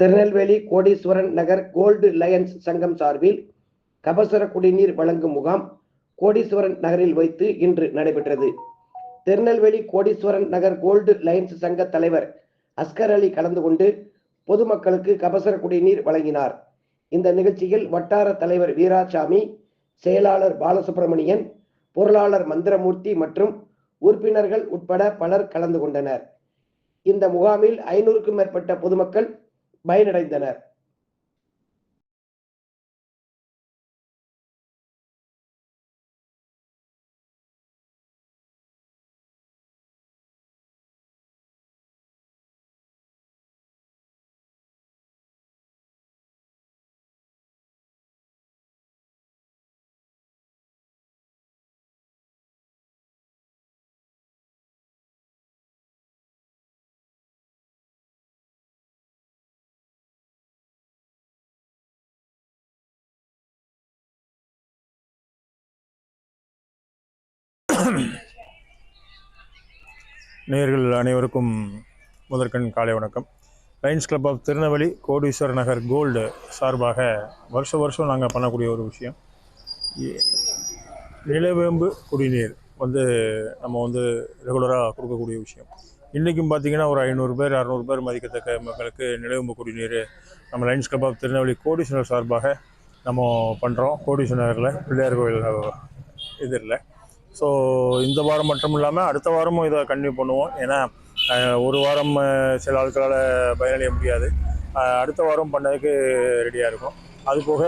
திருநெல்வேலி கோடீஸ்வரன் நகர் gold Lions சங்கம் சார்பில் கபசுர குடிநீர் வழங்கும் முகாம் கோடீஸ்வரன் நகரில் வைத்து இன்று நடைபெற்றது. திருநெல்வேலி கோடீஸ்வரன் நகர் கோல்டு லயன்ஸ் சங்க தலைவர் அஸ்கர் அலி கலந்து கொண்டு பொதுமக்களுக்கு கபசர குடிநீர் வழங்கினார். இந்த நிகழ்ச்சியில் வட்டார தலைவர் வீராசாமி செயலாளர் பாலசுப்பிரமணியன் பொருளாளர் மந்திரமூர்த்தி மற்றும் உறுப்பினர்கள் உட்பட பலர் கலந்து கொண்டனர். இந்த முகாமில் ஐநூறுக்கும் மேற்பட்ட பொதுமக்கள் பயனடைந்தனர். நேர்கள் அனைவருக்கும் முதற்கண் காலை வணக்கம். லயன்ஸ் கிளப் ஆஃப் திருநெல்வேலி கோடீஸ்வர நகர் கோல்டு சார்பாக வருஷ வருஷம் நாங்கள் பண்ணக்கூடிய ஒரு விஷயம். நிலவேம்பு குடிநீர் வந்து நம்ம வந்து ரெகுலராக கொடுக்கக்கூடிய விஷயம். இன்றைக்கும் பார்த்திங்கன்னா ஒரு ஐநூறு பேர் அறநூறு பேர் மதிக்கத்தக்க மக்களுக்கு நிலவேம்பு குடிநீர் நம்ம லயன்ஸ் கிளப் ஆஃப் திருநெல்வேலி கோடீஸ்வரர் சார்பாக நம்ம பண்ணுறோம் கோடீஸ்வரர் நகரில் பிள்ளையார் கோயில் இதில் ஸோ இந்த வாரம் மட்டும் இல்லாமல் அடுத்த வாரமும் இதை கண்டினியூ பண்ணுவோம். ஏன்னா ஒரு வாரம் சில ஆட்களால் பயனடைய முடியாது. அடுத்த வாரம் பண்ணதுக்கு ரெடியாக இருக்கும். அது போக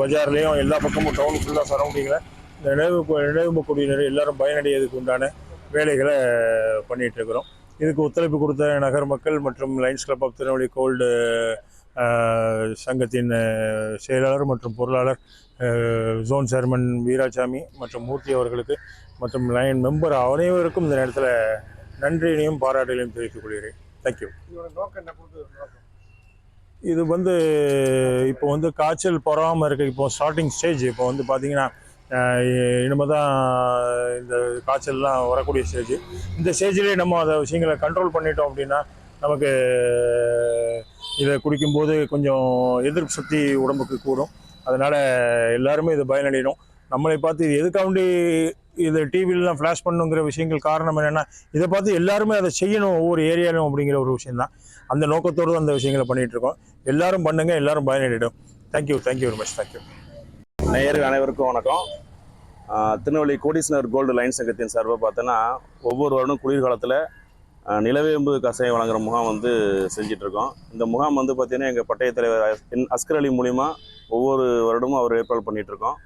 பஜார்லேயும் எல்லா பக்கமும் டவுன் ஃபுல்லாக சரௌண்டிங்கில் இந்த நினைவு நினைவு குடியினர் எல்லாரும் பயனடையதுக்கு உண்டான வேலைகளை பண்ணிகிட்டு இருக்கிறோம். இதுக்கு ஒத்துழைப்பு கொடுத்த நகர் மக்கள் மற்றும் Lions club of Tirunelveli gold சங்கத்தின் செயலாளர் மற்றும் பொருளாளர் ஜோன் சேர்மன் வீராசாமி மற்றும் மூர்த்தி அவர்களுக்கு மற்றும் லைன் மெம்பர் அனைவருக்கும் இந்த நேரத்தில் நன்றியினையும் பாராட்டுகளையும் தெரிவித்துக் கொள்கிறேன். தேங்க்யூ இது வந்து இப்போ வந்து காய்ச்சல் பரவாமல் இருக்கு. இப்போ ஸ்டார்டிங் ஸ்டேஜ் இப்போ வந்து பார்த்தீங்கன்னா இனிமே தான் இந்த காய்ச்சல்லாம் வரக்கூடிய ஸ்டேஜ் இந்த ஸ்டேஜ்லேயே நம்ம அதை விஷயங்களை கண்ட்ரோல் பண்ணிட்டோம் அப்படின்னா நமக்கு இதை குடிக்கும்போது கொஞ்சம் எதிர்ப்பு சக்தி உடம்புக்கு கூடும். அதனால் எல்லாருமே இது பயனடையணும். நம்மளை பார்த்து இது எதுக்காண்டி இது டிவிலலாம் ஃப்ளாஷ் பண்ணுங்கிற விஷயங்கள் காரணம் என்னென்னா இதை பார்த்து எல்லாருமே அதை செய்யணும் ஒவ்வொரு ஏரியாலும் அப்படிங்கிற ஒரு விஷயந்தான் அந்த நோக்கத்தோடு தான் அந்த விஷயங்களை பண்ணிகிட்டு இருக்கோம். எல்லாரும் பண்ணுங்கள் எல்லாரும் பயனடையிடும் thank you thank you very much thank you நேயர் அனைவருக்கும் வணக்கம். திருநெல்வேலி கோடீஸ்வரர் கோல்டு லைன் சங்கத்தின் சார்பாக பார்த்தோன்னா ஒவ்வொரு வருடம் குளிர்காலத்தில் நிலவேம்பு கஷாயம் வழங்குற முகாம் வந்து செஞ்சுட்டு இருக்கோம் இந்த முகாம் வந்து பார்த்திங்கன்னா எங்கள் பட்டய தலைவர் என் அஸ்கர் அலி மூலிமா ஒவ்வொரு வருடமும் அவர் ஏற்பாடு பண்ணிகிட்ருக்கோம்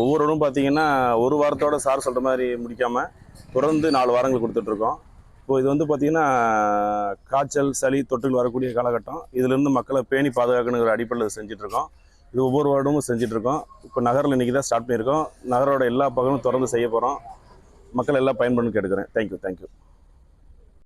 ஒவ்வொரு வருடம் பார்த்தீங்கன்னா ஒரு வாரத்தோட சார் சொல்கிற மாதிரி முடிக்காமல் தொடர்ந்து நாலு வாரங்கள் கொடுத்துட்ருக்கோம். இப்போ இது வந்து பார்த்தீங்கன்னா காய்ச்சல் சளி தொற்றுகள் வரக்கூடிய காலகட்டம். இதிலிருந்து மக்களை பேணி பாதுகாக்கணுங்கிற அடிப்படையில் செஞ்சிட்ருக்கோம். இது ஒவ்வொரு வருடமும் செஞ்சிட்ருக்கோம். இப்போ நகரில் இன்றைக்கி தான் ஸ்டார்ட் பண்ணியிருக்கோம். நகரோட எல்லா பகலும் தொடர்ந்து செய்ய போகிறோம் மக்கள் எல்லாம் பயன்படுன்னு கேட்டுக்கிறேன். Thank you thank you